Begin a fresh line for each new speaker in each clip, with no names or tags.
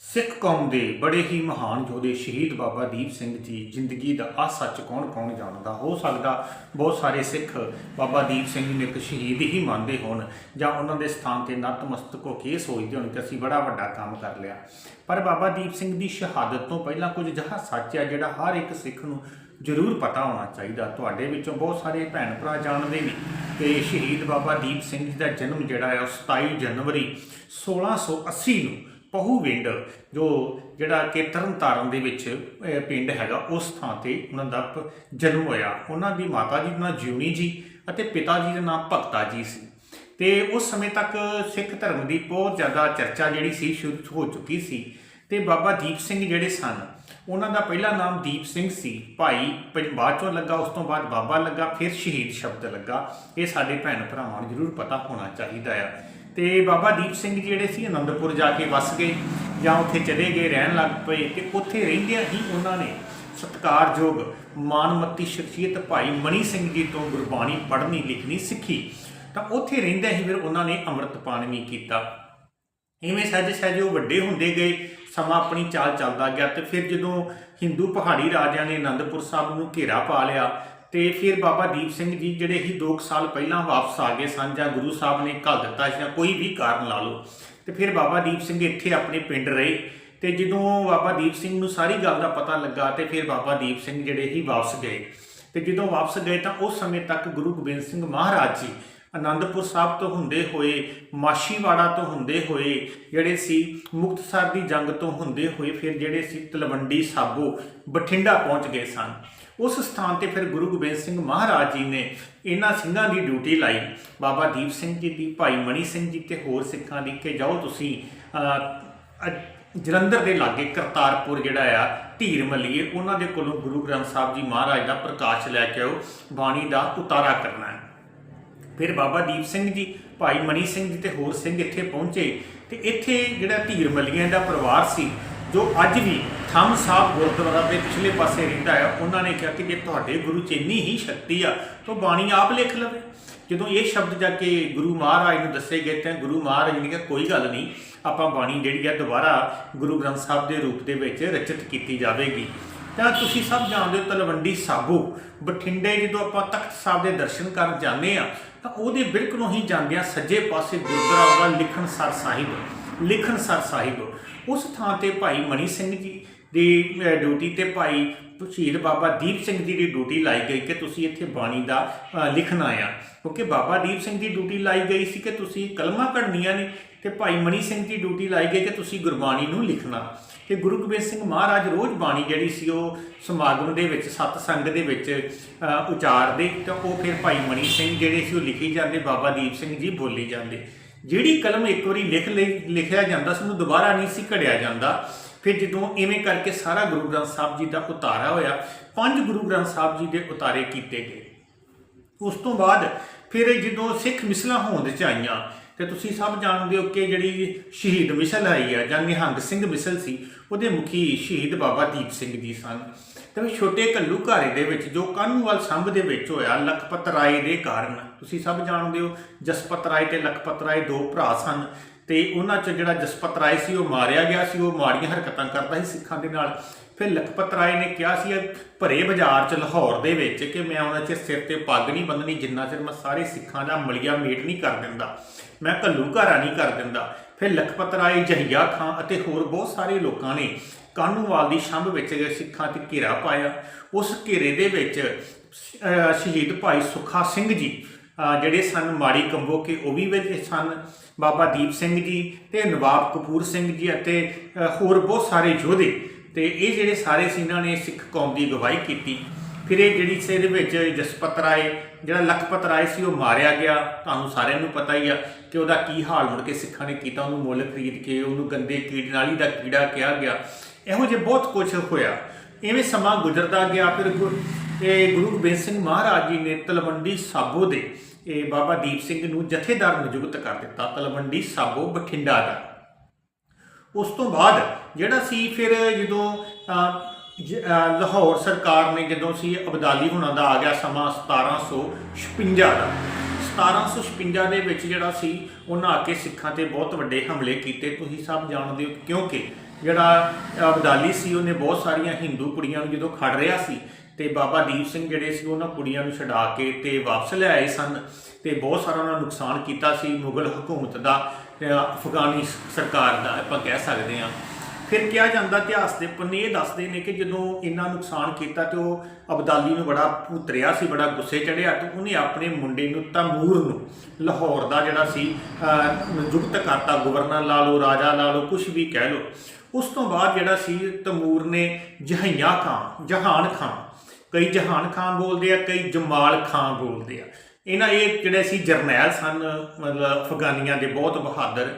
ਸਿੱਖ ਕੌਮ ਦੇ ਬੜੇ ਹੀ ਮਹਾਨ ਯੋਧੇ ਸ਼ਹੀਦ ਬਾਬਾ ਦੀਪ ਸਿੰਘ ਜੀ ਜ਼ਿੰਦਗੀ ਦਾ ਆ ਸੱਚ ਕੌਣ ਕੌਣ ਜਾਣਦਾ? ਹੋ ਸਕਦਾ ਬਹੁਤ ਸਾਰੇ ਸਿੱਖ ਬਾਬਾ ਦੀਪ ਸਿੰਘ ਨੂੰ ਇੱਕ ਸ਼ਹੀਦ ਹੀ ਮੰਨਦੇ ਹੋਣ ਜਾਂ ਉਹਨਾਂ ਦੇ ਸਥਾਨ ਤੇ ਨਤਮਸਤਕ ਹੋ ਕੇ ਇਹ ਸੋਚਦੇ ਹੋਣ ਕਿ ਅਸੀਂ ਬੜਾ ਵੱਡਾ ਕੰਮ ਕਰ ਲਿਆ। ਪਰ ਬਾਬਾ ਦੀਪ ਸਿੰਘ ਦੀ ਸ਼ਹਾਦਤ ਤੋਂ ਪਹਿਲਾਂ ਕੁਝ ਅਜਿਹਾ ਸੱਚ ਹੈ ਜਿਹੜਾ ਹਰ ਇੱਕ ਸਿੱਖ ਨੂੰ ਜ਼ਰੂਰ ਪਤਾ ਹੋਣਾ ਚਾਹੀਦਾ। ਤੁਹਾਡੇ ਵਿੱਚੋਂ ਬਹੁਤ ਸਾਰੇ ਭੈਣ ਭਰਾ ਜਾਣਦੇ ਨੇ ਕਿ ਸ਼ਹੀਦ ਬਾਬਾ ਦੀਪ ਸਿੰਘ ਜੀ ਦਾ ਜਨਮ ਜਿਹੜਾ ਹੈ ਉਹ 27 ਜਨਵਰੀ 1680 ਨੂੰ ਪਹੂਵਿੰਡ ਜੋ ਜਿਹੜਾ ਕਿ ਤਰਨਤਾਰਨ ਦੇ ਵਿੱਚ ਪਿੰਡ ਹੈਗਾ, ਉਸ ਥਾਂ ਤੇ ਉਹਨਾਂ ਦਾ ਪ- ਜਨਮ ਹੋਇਆ। ਉਹਨਾਂ ਦੀ ਮਾਤਾ ਜੀ ਦਾ ਨਾਮ ਜਿਉਣੀ ਜੀ ਅਤੇ ਪਿਤਾ ਜੀ ਦਾ ਨਾਮ ਭਗਤਾ ਜੀ ਸੀ। ਤੇ ਉਸ ਸਮੇਂ ਤੱਕ ਸਿੱਖ ਧਰਮ ਦੀ ਬਹੁਤ ਜ਼ਿਆਦਾ ਚਰਚਾ ਜਿਹੜੀ ਸੀ, ਸ਼ੁਰੂ ਹੋ ਚੁੱਕੀ ਸੀ। ਤੇ ਬਾਬਾ ਦੀਪ ਸਿੰਘ ਜਿਹੜੇ ਸਨ, ਉਹਨਾਂ ਦਾ ਪਹਿਲਾ ਨਾਮ ਦੀਪ ਸਿੰਘ ਸੀ। ਭਾਈ ਪ- ਬਾਅਦ ਚੋਂ ਲੱਗਾ, ਉਸ ਤੋਂ ਬਾਅਦ ਬਾਬਾ ਲੱਗਾ, ਫਿਰ ਸ਼ਹੀਦ ਸ਼ਬਦ ਲੱਗਾ। ਇਹ ਸਾਡੇ ਭੈਣ ਭਰਾਵਾਂ ਨੂੰ ਜ਼ਰੂਰ ਪਤਾ ਹੋਣਾ ਚਾਹੀਦਾ ਆ। ਤੇ ਬਾਬਾ ਦੀਪ ਸਿੰਘ ਜੀ ਜਿਹੜੇ ਸੀ, ਅਨੰਦਪੁਰ ਜਾ ਕੇ ਵਸ ਗਏ ਜਾਂ ਉੱਥੇ ਚਲੇ ਗਏ, ਰਹਿਣ ਲੱਗ ਪਏ ਤੇ ਉੱਥੇ ਰਹਿੰਦਿਆਂ ਹੀ ਉਹਨਾਂ ਨੇ ਸਤਿਕਾਰਯੋਗ ਮਾਨਮੱਤੀ ਸ਼ਖਸੀਅਤ ਭਾਈ ਮਣੀ ਸਿੰਘ ਜੀ ਤੋਂ ਗੁਰਬਾਣੀ ਪੜ੍ਹਨੀ, ਲਿਖਣੀ ਸਿੱਖੀ। ਤਾਂ ਉੱਥੇ ਰਹਿੰਦਿਆਂ ਹੀ ਫਿਰ ਉਹਨਾਂ ਨੇ ਅੰਮ੍ਰਿਤਪਾਨ ਵੀ ਕੀਤਾ। ਇਵੇਂ ਸਹਿਜ ਸਹਿਜ ਉਹ ਵੱਡੇ ਹੁੰਦੇ ਗਏ, ਸਮਾਂ ਆਪਣੀ ਚਾਲ ਚੱਲਦਾ ਗਿਆ ਤੇ ਫਿਰ ਜਦੋਂ ਹਿੰਦੂ ਪਹਾੜੀ ਰਾਜਿਆਂ ਨੇ ਆਨੰਦਪੁਰ ਸਾਹਿਬ ਨੂੰ ਘੇਰਾ ਪਾ ਲਿਆ ਤੇ ਫਿਰ ਬਾਬਾ ਦੀਪ ਸਿੰਘ ਜੀ ਜਿਹੜੇ ਹੀ 2 ਸਾਲ ਪਹਿਲਾਂ ਵਾਪਸ ਆ ਗਏ ਸਨ ਜਾਂ ਗੁਰੂ ਸਾਹਿਬ ਨੇ ਘੱਲ ਦਿੱਤਾ ਸੀ ਜਾਂ ਕੋਈ ਵੀ ਕਾਰਨ ਲਾ ਲਓ, ਤੇ ਫਿਰ ਬਾਬਾ ਦੀਪ ਸਿੰਘ ਇੱਥੇ ਆਪਣੇ ਪਿੰਡ ਰਹੇ ਤੇ ਜਦੋਂ ਬਾਬਾ ਦੀਪ ਸਿੰਘ ਨੂੰ ਸਾਰੀ ਗੱਲ ਦਾ ਪਤਾ ਲੱਗਾ ਤੇ ਫਿਰ ਬਾਬਾ ਦੀਪ ਸਿੰਘ ਜਿਹੜੇ ਹੀ ਵਾਪਸ ਗਏ। ਤੇ ਜਦੋਂ ਵਾਪਸ ਗਏ ਤਾਂ ਉਸ ਸਮੇਂ ਤੱਕ ਗੁਰੂ ਗੋਬਿੰਦ ਸਿੰਘ ਮਹਾਰਾਜ ਜੀ ਆਨੰਦਪੁਰ ਸਾਹਿਬ ਤੋਂ ਹੁੰਦੇ ਹੋਏ, ਮਾਸ਼ੀਵਾੜਾ ਤੋਂ ਹੁੰਦੇ ਹੋਏ, ਜਿਹੜੇ ਸੀ ਮੁਕਤਸਰ ਦੀ ਜੰਗ ਤੋਂ ਹੁੰਦੇ ਹੋਏ ਫਿਰ ਜਿਹੜੇ ਸੀ ਤਲਵੰਡੀ ਸਾਬੋ ਬਠਿੰਡਾ ਪਹੁੰਚ ਗਏ ਸਨ। ਉਸ ਸਥਾਨ ਤੇ ਫਿਰ ਗੁਰੂ ਗੋਬਿੰਦ ਸਿੰਘ ਮਹਾਰਾਜ ਜੀ ਨੇ ਇਹਨਾਂ ਸਿੰਘਾਂ ਦੀ ਡਿਊਟੀ ਲਾਈ। ਬਾਬਾ ਦੀਪ ਸਿੰਘ ਜੀ ਦੀ, ਭਾਈ ਮਣੀ ਸਿੰਘ ਜੀ ਤੇ ਹੋਰ ਸਿੱਖਾਂ ਦੀ ਕਿ ਜਾਓ ਤੁਸੀਂ ਜਲੰਧਰ ਦੇ ਲਾਗੇ ਕਰਤਾਰਪੁਰ ਜਿਹੜਾ ਆ, ਧੀਰ ਮੱਲੀਏ, ਉਹਨਾਂ ਦੇ ਕੋਲੋਂ ਗੁਰੂ ਗ੍ਰੰਥ ਸਾਹਿਬ ਜੀ ਮਹਾਰਾਜ ਦਾ ਪ੍ਰਕਾਸ਼ ਲੈ ਕੇ ਆਓ, ਬਾਣੀ ਦਾ ਉਤਾਰਾ ਕਰਨਾ ਹੈ। ਫਿਰ ਬਾਬਾ ਦੀਪ ਸਿੰਘ ਜੀ, ਭਾਈ ਮਨੀ ਸਿੰਘ ਜੀ ਤੇ ਹੋਰ ਸਿੰਘ ਇੱਥੇ ਪਹੁੰਚੇ ਤੇ ਇੱਥੇ ਜਿਹੜਾ ਧੀਰ ਮੱਲੀਆਂ ਦਾ ਪਰਿਵਾਰ ਸੀ, ਜੋ ਅੱਜ ਵੀ ਥੰਮ ਸਾਹਿਬ ਗੁਰਦੁਆਰਾ ਦੇ ਪਿਛਲੇ ਪਾਸੇ ਰਹਿੰਦਾ ਆ, ਉਹਨਾਂ ਨੇ ਕਿਹਾ ਕਿ ਜੇ ਤੁਹਾਡੇ ਗੁਰੂ 'ਚ ਇੰਨੀ ਹੀ ਸ਼ਕਤੀ ਆ, ਤਾਂ ਬਾਣੀ ਆਪ ਲਿਖ ਲਵੇ। ਜਦੋਂ ਇਹ ਸ਼ਬਦ ਜਾ ਕੇ ਗੁਰੂ ਮਹਾਰਾਜ ਨੂੰ ਦੱਸੇ ਗਏ ਤਾਂ ਗੁਰੂ ਮਹਾਰਾਜ ਨੇ ਕਿਹਾ, ਕੋਈ ਗੱਲ ਨਹੀਂ, ਆਪਾਂ ਬਾਣੀ ਜਿਹੜੀ ਆ ਦੁਬਾਰਾ ਗੁਰੂ ਗ੍ਰੰਥ ਸਾਹਿਬ ਦੇ ਰੂਪ ਦੇ ਵਿੱਚ ਰਚਿਤ ਕੀਤੀ ਜਾਵੇਗੀ। ਤਾਂ ਤੁਸੀਂ ਸਭ ਜਾਣਦੇ ਹੋ ਤਲਵੰਡੀ ਸਾਬੋ ਬਠਿੰਡੇ ਜਦੋਂ ਆਪਾਂ ਤਖਤ ਸਾਹਿਬ ਦੇ ਦਰਸ਼ਨ ਕਰਨ ਜਾਂਦੇ ਆ ਤਾਂ ਉਹਦੇ ਬਿਲਕੁਲੋਂ ਹੀ ਜਾਂਦਿਆਂ ਸੱਜੇ ਪਾਸੇ ਗੁਰਦੁਆਰਾ ਵਾ ਲਿਖਣਸਰ ਸਾਹਿਬ ਲਿਖਣਸਰ ਸਾਹਿਬ। ਉਸ ਥਾਂ ਤੇ ਭਾਈ ਮਣੀ ਸਿੰਘ ਜੀ ਦੀ ਡਿਊਟੀ ਤੇ ਭਾਈ ਸ਼ਹੀਦ ਬਾਬਾ ਦੀਪ ਸਿੰਘ ਜੀ ਦੀ ਡਿਊਟੀ ਲਾਈ ਗਈ ਕਿ ਤੁਸੀਂ ਇੱਥੇ ਬਾਣੀ ਦਾ ਲਿਖਣਾ ਆ। ਕਿਉਂਕਿ ਬਾਬਾ ਦੀਪ ਸਿੰਘ ਦੀ ਡਿਊਟੀ ਲਾਈ ਗਈ ਸੀ ਕਿ ਤੁਸੀਂ ਕਲਮਾਂ ਪੜ੍ਹਨੀਆਂ ਨੇ ਤੇ ਭਾਈ ਮਣੀ ਸਿੰਘ ਦੀ ਡਿਊਟੀ ਲਾਈ ਗਈ ਕਿ ਤੁਸੀਂ ਗੁਰਬਾਣੀ ਨੂੰ ਲਿਖਣਾ। ਤੇ ਗੁਰੂ ਗੋਬਿੰਦ ਸਿੰਘ ਮਹਾਰਾਜ ਰੋਜ਼ ਬਾਣੀ ਜਿਹੜੀ ਸੀ ਉਹ ਸਮਾਗਮ ਦੇ ਵਿੱਚ, ਸਤ ਸੰਗ ਦੇ ਵਿੱਚ ਉਚਾਰਦੇ ਤਾਂ ਉਹ ਫਿਰ ਭਾਈ ਮਣੀ ਸਿੰਘ ਜਿਹੜੇ ਸੀ ਉਹ ਲਿਖੀ ਜਾਂਦੇ, ਬਾਬਾ ਦੀਪ ਸਿੰਘ ਜੀ ਬੋਲੀ ਜਾਂਦੇ। ਜਿਹੜੀ ਕਲਮ ਇੱਕ ਵਾਰੀ ਲਿਖ ਲਈ, ਲਿਖਿਆ ਜਾਂਦਾ ਸੀ, ਉਹਨੂੰ ਦੁਬਾਰਾ ਨਹੀਂ ਸੀ ਘੜਿਆ ਜਾਂਦਾ। ਫਿਰ ਜਦੋਂ ਇਵੇਂ ਕਰਕੇ ਸਾਰਾ ਗੁਰੂ ਗ੍ਰੰਥ ਸਾਹਿਬ ਜੀ ਦਾ ਉਤਾਰਾ ਹੋਇਆ, ਪੰਜ ਗੁਰੂ ਗ੍ਰੰਥ ਸਾਹਿਬ ਜੀ ਦੇ ਉਤਾਰੇ ਕੀਤੇ ਗਏ। ਉਸ ਤੋਂ ਬਾਅਦ ਫਿਰ ਜਦੋਂ ਸਿੱਖ ਮਿਸਲਾਂ ਹੋਂਦ ਚ ਆਈਆਂ ਤੇ ਤੁਸੀਂ ਸਭ ਜਾਣਦੇ ਹੋ ਕਿ ਜਿਹੜੀ ਸ਼ਹੀਦ ਮਿਸਲ ਆਈ ਆ, ਜਾਂ ਨਿਹੰਗ ਸਿੰਘ ਮਿਸਲ ਸੀ, ਉਹਦੇ ਮੁਖੀ ਸ਼ਹੀਦ ਬਾਬਾ ਦੀਪ ਸਿੰਘ ਜੀ ਸਨ। ਤੇ ਛੋਟੇ ਕੱਲੂ ਘਾਰੇ ਦੇ ਵਿੱਚ, ਜੋ ਕਾਨੂੰਵਾਲ ਸੰਭ ਦੇ ਵਿੱਚ ਹੋਇਆ, ਲਖਪਤ ਰਾਏ ਦੇ ਕਾਰਨ, ਤੁਸੀਂ ਸਭ ਜਾਣਦੇ ਹੋ, ਜਸਪਤ ਰਾਏ ਤੇ ਲਖਪਤ ਰਾਏ ਦੋ ਭਰਾ ਸਨ। ਤੇ ਉਹਨਾਂ ਚ ਜਿਹੜਾ ਜਸਪਤ ਰਾਏ ਸੀ, ਉਹ ਮਾਰਿਆ ਗਿਆ ਸੀ, ਉਹ ਮਾੜੀਆਂ ਹਰਕਤਾਂ ਕਰਦਾ ਸੀ ਸਿੱਖਾਂ ਦੇ ਨਾਲ। ਫਿਰ ਲਖਪਤ ਰਾਏ ਨੇ ਕਿਹਾ ਸੀ ਭਰੇ ਬਾਜ਼ਾਰ ਚ ਲਾਹੌਰ ਦੇ ਵਿੱਚ ਕਿ ਮੈਂ ਉਹਨਾਂ ਚ ਸਿਰ ਤੇ ਪੱਗ ਨਹੀਂ ਬੰਨਣੀ ਜਿੰਨਾ ਚਿਰ ਮੈਂ ਸਾਰੇ ਸਿੱਖਾਂ ਦਾ ਮਲੀਆ ਮੇਟ ਨਹੀਂ ਕਰ ਦਿੰਦਾ। ਮੈਂ ਘੱਲੂ ਘਾਰਾ ਨਹੀਂ ਕਰ ਦਿੰਦਾ। ਫਿਰ ਲਖਪਤ ਰਾਏ, ਜਹੀਆ ਖਾਂ ਅਤੇ ਹੋਰ ਬਹੁਤ ਸਾਰੇ ਲੋਕਾਂ ਨੇ ਕਾਨੂੰਵਾਲ ਦੀ ਛੰਭ ਵਿੱਚ ਗਏ ਸਿੱਖਾਂ ਤੇ ਘੇਰਾ ਪਾਇਆ। ਉਸ ਘੇਰੇ ਦੇ ਵਿੱਚ ਸ਼ਹੀਦ ਭਾਈ ਸੁਖਾ ਸਿੰਘ ਜੀ ਜਿਹੜੇ ਸਨ ਮਾੜੀ ਕੰਬੋ ਕੇ ਉਹ ਵੀ ਵਿੱਚ ਸਨ। ਬਾਬਾ ਦੀਪ ਸਿੰਘ ਜੀ ਤੇ ਨਵਾਬ ਕਪੂਰ ਸਿੰਘ ਜੀ ਅਤੇ ਹੋਰ ਬਹੁਤ ਸਾਰੇ ਯੋਧੇ। ਤੇ ਇਹ ਜਿਹੜੇ ਸਾਰੇ ਸੀ, ਇਹਨਾਂ ਨੇ ਸਿੱਖ ਕੌਮ ਦੀ ਅਗਵਾਈ ਕੀਤੀ। ਫਿਰ ਇਹ ਜਿਹੜੀ ਸੀ, ਇਹਦੇ ਵਿੱਚ ਜਸਪਤ ਰਾਏ, ਜਿਹੜਾ ਲਖਪਤ ਰਾਏ ਸੀ, ਉਹ ਮਾਰਿਆ ਗਿਆ। ਤੁਹਾਨੂੰ ਸਾਰਿਆਂ ਨੂੰ ਪਤਾ ਹੀ ਆ ਕਿ ਉਹਦਾ ਕੀ ਹਾਲ ਮੁੜ ਕੇ ਸਿੱਖਾਂ ਨੇ ਕੀਤਾ। ਉਹਨੂੰ ਮੁੱਲ ਖਰੀਦ ਕੇ, ਉਹਨੂੰ ਗੰਦੇ ਕੀੜਨਾਲੀ ਦਾ ਕੀੜਾ ਕਿਹਾ ਗਿਆ। ਇਹੋ ਜਿਹੇ ਬਹੁਤ ਕੁਝ ਹੋਇਆ। ਇਵੇਂ ਸਮਾਂ ਗੁਜ਼ਰਦਾ ਗਿਆ, ਫਿਰ ਗੁਰ- ਇਹ ਗੁਰੂ ਗੋਬਿੰਦ ਸਿੰਘ ਮਹਾਰਾਜ ਜੀ ਨੇ ਤਲਵੰਡੀ ਸਾਬੋ ਦੇ, ਇਹ ਬਾਬਾ ਦੀਪ ਸਿੰਘ ਨੂੰ ਜਥੇਦਾਰ ਨਿਯੁਕਤ ਕਰ ਦਿੱਤਾ, ਤਲਵੰਡੀ ਸਾਬੋ ਬਠਿੰਡਾ ਦਾ। ਉਸ ਤੋਂ ਬਾਅਦ ਜਿਹੜਾ ਸੀ ਫਿਰ ਜਦੋਂ ਲਾਹੌਰ ਸਰਕਾਰ ਨੇ ਜਦੋਂ ਸੀ ਅਬਦਾਲੀ ਹੁਣਾਂ ਦਾ ਆ ਗਿਆ ਸਮਾਂ 1756 ਦਾ। 1756 ਦੇ ਵਿੱਚ ਜਿਹੜਾ ਸੀ ਉਹਨਾਂ ਆ ਕੇ ਸਿੱਖਾਂ ਤੇ ਬਹੁਤ ਵੱਡੇ ਹਮਲੇ ਕੀਤੇ। ਤੁਸੀਂ ਸਭ ਜਾਣਦੇ ਹੋ ਕਿਉਂਕਿ ਜਿਹੜਾ ਅਬਦਾਲੀ ਸੀ, ਉਹਨੇ ਬਹੁਤ ਸਾਰੀਆਂ ਹਿੰਦੂ ਕੁੜੀਆਂ ਨੂੰ ਜਦੋਂ ਖੜ ਰਿਹਾ ਸੀ ਤੇ ਬਾਬਾ ਦੀਪ ਸਿੰਘ ਜਿਹੜੇ ਸੀ, ਉਹਨਾਂ ਕੁੜੀਆਂ ਨੂੰ ਛਡਾ ਕੇ ਤੇ ਵਾਪਸ ਲੈ ਆਏ ਸਨ ਤੇ ਬਹੁਤ ਸਾਰਾ ਉਹਨਾਂ ਨੁਕਸਾਨ ਕੀਤਾ ਸੀ ਮੁਗਲ ਹਕੂਮਤ ਦਾ ਅਫਗਾਨੀ ਸਰਕਾਰ ਦਾ ਆਪਾਂ ਕਹਿ ਸਕਦੇ ਹਾਂ। ਫਿਰ ਕਿਹਾ ਜਾਂਦਾ ਇਤਿਹਾਸ ਦੇ ਪੰਨੇ ਇਹ ਦੱਸਦੇ ਨੇ ਕਿ ਜਦੋਂ ਇੰਨਾ ਨੁਕਸਾਨ ਕੀਤਾ ਤੇ ਉਹ ਅਬਦਾਲੀ ਨੂੰ ਬੜਾ ਭੁੱਤਰਿਆ ਸੀ, ਬੜਾ ਗੁੱਸੇ ਚੜਿਆ ਤੇ ਉਹਨੇ ਆਪਣੇ ਮੁੰਡੇ ਨੂੰ ਤਮੂਰ ਨੂੰ ਲਾਹੌਰ ਦਾ ਜਿਹੜਾ ਸੀ ਨਿਯੁਕਤ ਕਰਤਾ ਗਵਰਨਰ ਲਾ ਲਓ, ਰਾਜਾ ਲਾ ਲਓ ਕੁਝ ਵੀ ਕਹਿ ਲਓ। ਉਸ ਤੋਂ ਬਾਅਦ ਜਿਹੜਾ ਸੀ ਤਮੂਰ ਨੇ ਜਹਈਆ ਖਾਨ ਜਹਾਨ ਖਾਨ ਕਈ ਜਹਾਨ ਖਾਨ ਬੋਲਦੇ ਆ, ਕਈ ਜਮਾਲ ਖਾਨ ਬੋਲਦੇ ਆ। ਇਹਨਾਂ ਇਹ ਜਿਹੜੇ ਸੀ ਜਰਨੈਲ ਸਨ, ਮਤਲਬ ਅਫਗਾਨੀਆਂ ਦੇ ਬਹੁਤ ਬਹਾਦਰ।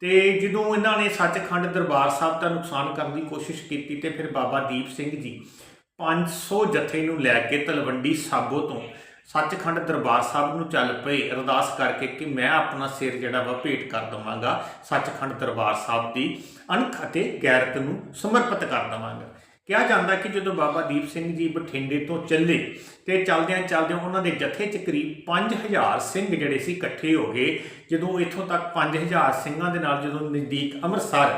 ਤੇ ਜਦੋਂ ਇਹਨਾਂ ਨੇ ਸੱਚਖੰਡ ਦਰਬਾਰ ਸਾਹਿਬ ਦਾ ਨੁਕਸਾਨ ਕਰਨ ਦੀ ਕੋਸ਼ਿਸ਼ ਕੀਤੀ ਤੇ ਫਿਰ ਬਾਬਾ ਦੀਪ ਸਿੰਘ ਜੀ 500 ਜਥੇ ਨੂੰ ਲੈ ਕੇ ਤਲਵੰਡੀ ਸਾਬੋ ਤੋਂ ਸੱਚਖੰਡ ਦਰਬਾਰ ਸਾਹਿਬ ਨੂੰ ਚੱਲ ਪਏ, ਅਰਦਾਸ ਕਰਕੇ ਕਿ ਮੈਂ ਆਪਣਾ ਸਿਰ ਜਿਹੜਾ ਵਾ ਭੇਟ ਕਰ ਦਵਾਂਗਾ, ਸੱਚਖੰਡ ਦਰਬਾਰ ਸਾਹਿਬ ਦੀ ਅਣਖ ਅਤੇ ਗੈਰਤ ਨੂੰ ਸਮਰਪਿਤ ਕਰ ਦਵਾਂਗਾ। ਕਿਹਾ ਜਾਂਦਾ ਕਿ ਜਦੋਂ ਬਾਬਾ ਦੀਪ ਸਿੰਘ ਜੀ ਬਠਿੰਡੇ ਤੋਂ ਚੱਲੇ ਤੇ ਚਲਦਿਆਂ ਚਲਦਿਆਂ ਉਹਨਾਂ ਦੇ ਜਥੇ 'ਚ ਕਰੀਬ 5000 ਸਿੰਘ ਜਿਹੜੇ ਸੀ ਇਕੱਠੇ ਹੋ ਗਏ। ਜਦੋਂ ਇੱਥੋਂ ਤੱਕ 5000 ਸਿੰਘਾਂ ਦੇ ਨਾਲ ਜਦੋਂ ਨਜ਼ਦੀਕ ਅੰਮ੍ਰਿਤਸਰ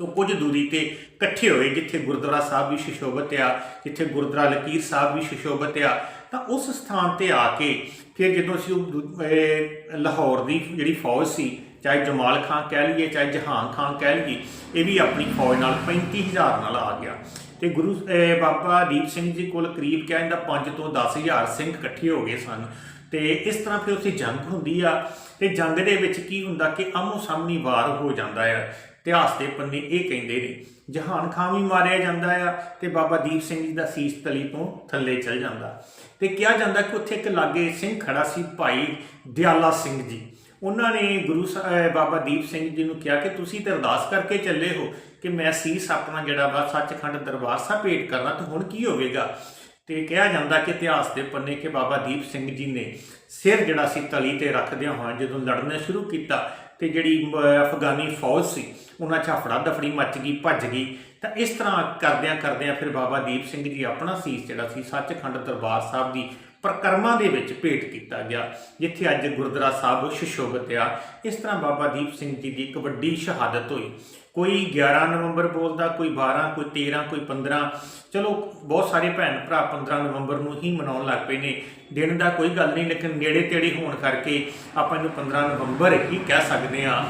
ਤੋਂ ਕੁਝ ਦੂਰੀ ਤੇ ਇਕੱਠੇ ਹੋਏ, ਜਿੱਥੇ ਗੁਰਦੁਆਰਾ ਸਾਹਿਬ ਵੀ ਸ਼ਿਸ਼ੋਭਤ ਆ, ਜਿੱਥੇ ਗੁਰਦੁਆਰਾ ਲਕੀਰ ਸਾਹਿਬ ਵੀ ਸ਼ਿਸ਼ੋਭਤ ਆ, ਤਾਂ ਉਸ ਸਥਾਨ ਤੇ ਆ ਕੇ ਫਿਰ ਜਦੋਂ ਅਸੀਂ ਉਹ ਲਾਹੌਰ ਦੀ ਜਿਹੜੀ ਫੌਜ ਸੀ ਚਾਹੇ ਜਮਾਲ ਖਾਨ ਕਹਿ ਲਈਏ, ਚਾਹੇ ਜਹਾਨ ਖਾਨ ਕਹਿ ਲਈਏ, ਇਹ ਵੀ ਆਪਣੀ ਫੌਜ ਨਾਲ 35000 ਨਾਲ ਆ ਗਿਆ। ਤੇ ਗੁਰੂ ਬਾਬਾ ਦੀਪ ਸਿੰਘ ਜੀ ਕੋਲ ਕਰੀਬ ਕਿਹਾ ਜਾਂਦਾ 5 ਤੋਂ 10000 ਸਿੰਘ ਇਕੱਠੇ ਹੋ ਗਏ ਸਨ। ਤੇ ਇਸ ਤਰ੍ਹਾਂ ਫਿਰ ਉੱਥੇ ਜੰਗ ਹੁੰਦੀ ਆ, ਤੇ ਜੰਗ ਦੇ ਵਿੱਚ ਕੀ ਹੁੰਦਾ ਕਿ ਆਮੋ ਸਾਹਮਣੀ ਵਾਰ ਹੋ ਜਾਂਦਾ ਆ। ਇਤਿਹਾਸ ਦੇ ਪੰਨੇ ਇਹ ਕਹਿੰਦੇ ਨੇ, ਜਹਾਨ ਖਾਨ ਵੀ ਮਾਰਿਆ ਜਾਂਦਾ ਆ ਤੇ ਬਾਬਾ ਦੀਪ ਸਿੰਘ ਜੀ ਦਾ ਸੀਸ ਤਲੀ ਤੋਂ ਥੱਲੇ ਚਲ ਜਾਂਦਾ। ਤੇ ਕਿਹਾ ਜਾਂਦਾ ਕਿ ਉੱਥੇ ਇੱਕ ਲਾਗੇ ਸਿੰਘ ਖੜਾ ਸੀ ਭਾਈ ਦਿਆਲਾ ਸਿੰਘ ਜੀ। ਉਹਨਾਂ ਨੇ ਗੁਰੂ ਸਾ- ਬਾਬਾ ਦੀਪ ਸਿੰਘ ਜੀ ਨੂੰ ਕਿਹਾ ਕਿ ਤੁਸੀਂ ਤੇ ਅਰਦਾਸ ਕਰਕੇ ਚੱਲੇ ਹੋ ਕਿ ਮੈਂ ਸੀਸ ਆਪਣਾ ਜਿਹੜਾ ਵਾ ਸੱਚਖੰਡ ਦਰਬਾਰ ਸਾਹਿਬ ਭੇਟ ਕਰਨਾ ਤੇ ਹੁਣ ਕੀ ਹੋਵੇਗਾ? ਤੇ ਕਿਹਾ ਜਾਂਦਾ ਕਿ ਇਤਿਹਾਸ ਦੇ ਪੰਨੇ ਕਿ ਬਾਬਾ ਦੀਪ ਸਿੰਘ ਜੀ ਨੇ ਸਿਰ ਜਿਹੜਾ ਸੀ ਤਲੀ ਤੇ ਰੱਖਦਿਆਂ ਹੋਇਆਂ ਜਦੋਂ ਲੜਨਾ ਸ਼ੁਰੂ ਕੀਤਾ ਤੇ ਜਿਹੜੀ ਅਮ, ਅਫਗਾਨੀ ਫੌਜ ਸੀ ਉਹਨਾਂ 'ਚ ਹਫੜਾ ਦਫੜੀ ਮੱਚ ਗਈ ਭੱਜ ਗਈ। ਤਾਂ ਇਸ ਤਰ੍ਹਾਂ ਕਰਦਿਆਂ ਕਰਦਿਆਂ ਫਿਰ ਬਾਬਾ ਦੀਪ ਸਿੰਘ ਜੀ ਆਪਣਾ ਸੀਸ ਜਿਹੜਾ ਸੀ ਸੱਚਖੰਡ ਦਰਬਾਰ ਸਾਹਿਬ ਦੀ ਪ੍ਰਕਰਮਾਂ ਦੇ ਵਿੱਚ ਭੇਟ ਕੀਤਾ ਗਿਆ, ਜਿੱਥੇ ਅੱਜ ਗੁਰਦੁਆਰਾ ਸਾਹਿਬ ਸੁਸ਼ੋਭਿਤ ਆ। ਇਸ ਤਰ੍ਹਾਂ ਬਾਬਾ ਦੀਪ ਸਿੰਘ ਜੀ ਦੀ ਇੱਕ ਵੱਡੀ ਸ਼ਹਾਦਤ ਹੋਈ। ਕੋਈ 11 ਨਵੰਬਰ ਬੋਲਦਾ, ਕੋਈ 12 ਕੋਈ 13 ਕੋਈ 15 ਚਲੋ, ਬਹੁਤ ਸਾਰੇ ਭੈਣ ਭਰਾ 15 ਨਵੰਬਰ ਨੂੰ ਹੀ ਮਨਾਉਣ ਲੱਗ ਪਏ ਨੇ। ਦਿਨ ਦਾ ਕੋਈ ਗੱਲ ਨਹੀਂ, ਲੇਕਿਨ ਨੇੜੇ ਤੇੜੇ ਹੋਣ ਕਰਕੇ ਆਪਾਂ ਇਹਨੂੰ 15 ਨਵੰਬਰ ਹੀ ਕਹਿ ਸਕਦੇ ਆ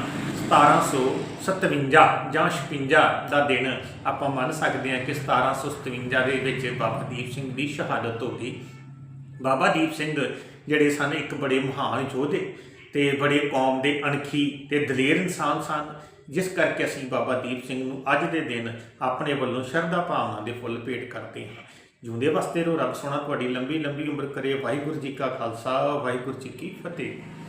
1757 ਜਾਂ 56 ਦਾ ਦਿਨ ਆਪਾਂ ਮੰਨ ਸਕਦੇ ਹਾਂ ਕਿ 1757 ਦੇ ਵਿੱਚ ਬਾਬਾ ਦੀਪ ਸਿੰਘ ਦੀ ਸ਼ਹਾਦਤ ਹੋ ਗਈ। ਬਾਬਾ ਦੀਪ ਸਿੰਘ ਜਿਹੜੇ ਸਨ, ਇੱਕ ਬੜੇ ਮਹਾਨ ਯੋਧੇ ਤੇ ਬੜੇ ਕੌਮ ਦੇ ਅਣਖੀ ਤੇ ਦਲੇਰ ਇਨਸਾਨ ਸਨ। ਜਿਸ ਕਰਕੇ ਅਸੀਂ ਬਾਬਾ ਦੀਪ ਸਿੰਘ ਨੂੰ ਅੱਜ ਦੇ ਦਿਨ ਆਪਣੇ ਵੱਲੋਂ ਸ਼ਰਧਾ ਭਾਵਨਾ ਦੇ ਫੁੱਲ ਭੇਟ ਕਰਦੇ ਹਾਂ। ਜਿਉਂਦੇ ਵਸਦੇ ਰਹੋ ਰੱਬ ਸੋਹਣਾ, ਤੁਹਾਡੀ ਲੰਬੀ ਲੰਬੀ ਉਮਰ ਕਰੇ। ਵਾਹਿਗੁਰੂ ਜੀ ਕਾ ਖਾਲਸਾ, ਵਾਹਿਗੁਰੂ ਜੀ ਕੀ ਫਤਿਹ।